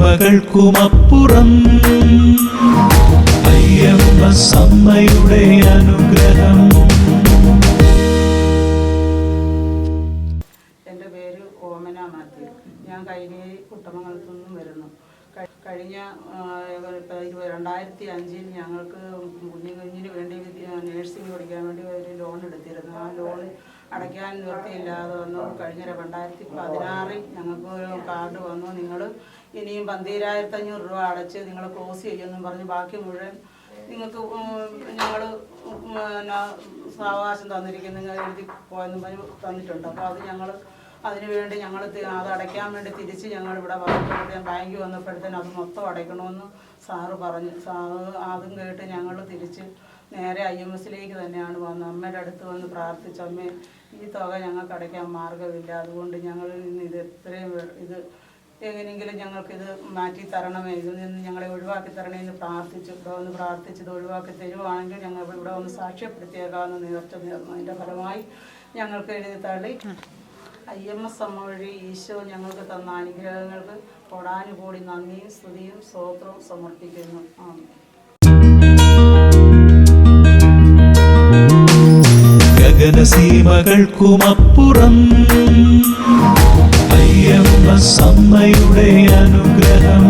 സീമകൾക്കുമപ്പുറം അയ്യപ്പ സമ്മയുടെ അനുഗ്രഹം. എന്റെ പേര് ഓമന മാത്യു. ഞാൻ കൈനേരി കുട്ടമംഗലത്തു നിന്നും വരുന്നു കഴിഞ്ഞ രണ്ടായിരത്തി അഞ്ചിൽ ഞങ്ങൾക്ക് കുഞ്ഞു കുഞ്ഞിന് ആ ലോൺ അടയ്ക്കാൻ നിവൃത്തിയില്ലാതെ വന്നു. കഴിഞ്ഞ രണ്ടായിരത്തി പതിനാറിൽ ഞങ്ങൾക്ക് ഒരു കാർഡ് വന്നു. നിങ്ങൾ ഇനിയും പന്തീരായിരത്തി അഞ്ഞൂറ് രൂപ അടച്ച് നിങ്ങൾ ക്ലോസ് ചെയ്യുമെന്നും പറഞ്ഞ്. ബാക്കി മുഴുവൻ നിങ്ങൾക്ക് ഞങ്ങൾ സാവകാശം തന്നിരിക്കുന്നു. എഴുതി പോയെന്നും പറഞ്ഞ് തന്നിട്ടുണ്ട്. അപ്പോൾ അത് ഞങ്ങൾ അതിന് വേണ്ടി ഞങ്ങൾ അത് അടയ്ക്കാൻ വേണ്ടി തിരിച്ച് ഞങ്ങൾ ഇവിടെ വന്നപ്പോഴത്തേക്കും ബാങ്കിൽ വന്നപ്പോഴത്തേനും അത് മൊത്തം അടയ്ക്കണമെന്ന് സാറ് പറഞ്ഞു. സാറ് അതും കേട്ട് ഞങ്ങൾ തിരിച്ച് നേരെ ഐ എം എസിലേക്ക് തന്നെയാണ് വന്നത് അമ്മയുടെ അടുത്ത് വന്ന് പ്രാർത്ഥിച്ചു അമ്മേ ഈ തുക ഞങ്ങൾക്ക് അടയ്ക്കാൻ മാർഗമില്ല അതുകൊണ്ട് ഞങ്ങൾ ഇന്ന് ഇത് എത്രയും ഇത് എങ്ങനെയെങ്കിലും ഞങ്ങൾക്കിത് മാറ്റി തരണമേ. ഇതിൽ നിന്ന് ഞങ്ങളെ ഒഴിവാക്കി തരണേ എന്ന് പ്രാർത്ഥിച്ചു ഇവിടെ വന്ന് പ്രാർത്ഥിച്ചത് ഒഴിവാക്കി തരുവാണെങ്കിൽ ഞങ്ങൾ ഇവിടെ വന്ന് സാക്ഷ്യപ്പെടുത്തിയേക്കാമെന്ന് നേർച്ച നേർന്നു അതിന്റെ ഫലമായി ഞങ്ങൾക്ക് എഴുതി തള്ളി ഐ എം എസ് അമ്മ വഴി ഈശോ ഞങ്ങൾക്ക് തന്ന അനുഗ്രഹങ്ങൾക്ക് കൊടാനുകൂടി നന്ദിയും സ്തുതിയും സ്തോത്രവും സമർപ്പിക്കുന്നു. ഗഗനസീമകൾക്കുമപ്പുറം ഐ എം എസ് അമ്മയുടെ അനുഗ്രഹം.